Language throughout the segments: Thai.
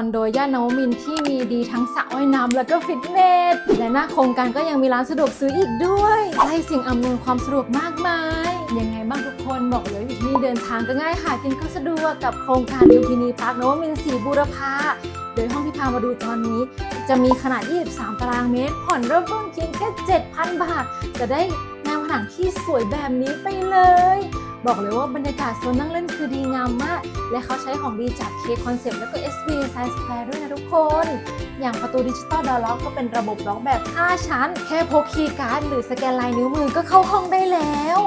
คอนโดย่านนวมินที่มีดีทั้งสระว่ายน้ำแล้วก็ฟิตเนส และหน้าโครงการก็ยังมีร้านสะดวกซื้ออีกด้วยให้สิ่งอำนวยความสะดวกมากมาย ยังไงบ้างทุกคนบอกเลยอยู่ที่นี่เดินทางก็ง่ายหากินก็สะดวกกับโครงการยูพินีพาร์คนวมินสีบูรพาโดยห้องที่พามาดูตอนนี้ จะมีขนาด 23 ตารางเมตร ผ่อนเริ่มต้นเพียงแค่7,000 บาท จะได้แนวผนังที่สวยแบบนี้ไปเลย บอกเลยว่าบรรยากาศโซนนั่งเล่นคือดีงามมาก และเขาใช้ของดีจาก K Concept แล้วก็ SB Design Square ด้วยนะทุกคน อย่างประตูดิจิตอลดอร์ล็อกก็เป็นระบบล็อกแบบ 5 ชั้น แค่พกคีย์การ์ดหรือสแกนลายนิ้วมือก็เข้าห้องได้แล้ว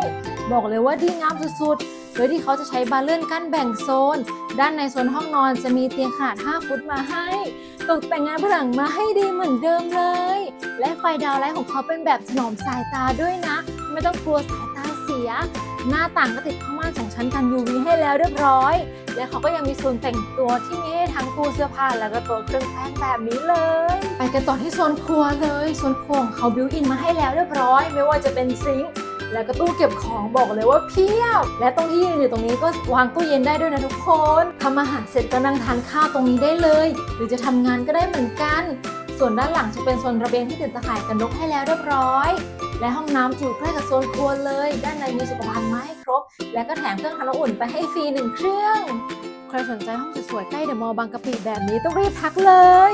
บอกเลยว่าดีงามสุดๆ โดยที่เขาจะใช้บานเลื่อนกั้นแบ่งโซน ด้านในโซนห้องนอนจะมีเตียงขนาด 5 ฟุตมาให้ ตกแต่งงานผนังมาให้ดีเหมือนเดิมเลย และไฟดาวไลท์ของเขาเป็นแบบถนอมสายตาด้วยนะ ไม่ต้องกลัวสายตาเสีย หน้าต่างก็ติดผ้าม่านสองชั้นกัน UV ให้แล้วเรียบร้อย และเขาก็ยังมีโซนแต่งตัวที่มีให้ทั้งตู้เสื้อผ้าแล้วก็ต๊ะเครื่องแป้งแบบนี้เลย ไปกันต่อที่โซนครัวเลยโซนครัวของเขาบิวอินมาให้แล้วเรียบร้อย ไม่ว่าจะเป็นซิงค์แล้วก็ตู้เก็บของบอกเลยว่าเพียบ และตรงที่ยืนอยู่ตรงนี้ก็วางตู้เย็นได้ด้วยนะทุกคนทำอาหารเสร็จก็นั่งทานข้าวตรงนี้ได้เลย หรือจะทำงานก็ได้เหมือนกัน ส่วนด้านหลังจะเป็นโซนระเบียงที่ติดตะข่ายกันนกให้แล้วเรียบร้อย และห้องน้ำอยู่ใกล้กับโซนครัวเลย ด้านในมีสุขภัณฑ์มาให้ครบ และก็แถมเครื่องทำน้ำอุ่นไปให้ฟรีหนึ่งเครื่อง ใครสนใจห้องสวยๆใกล้เดอะมอลล์บางกะปิแบบนี้ต้องรีบทักเลย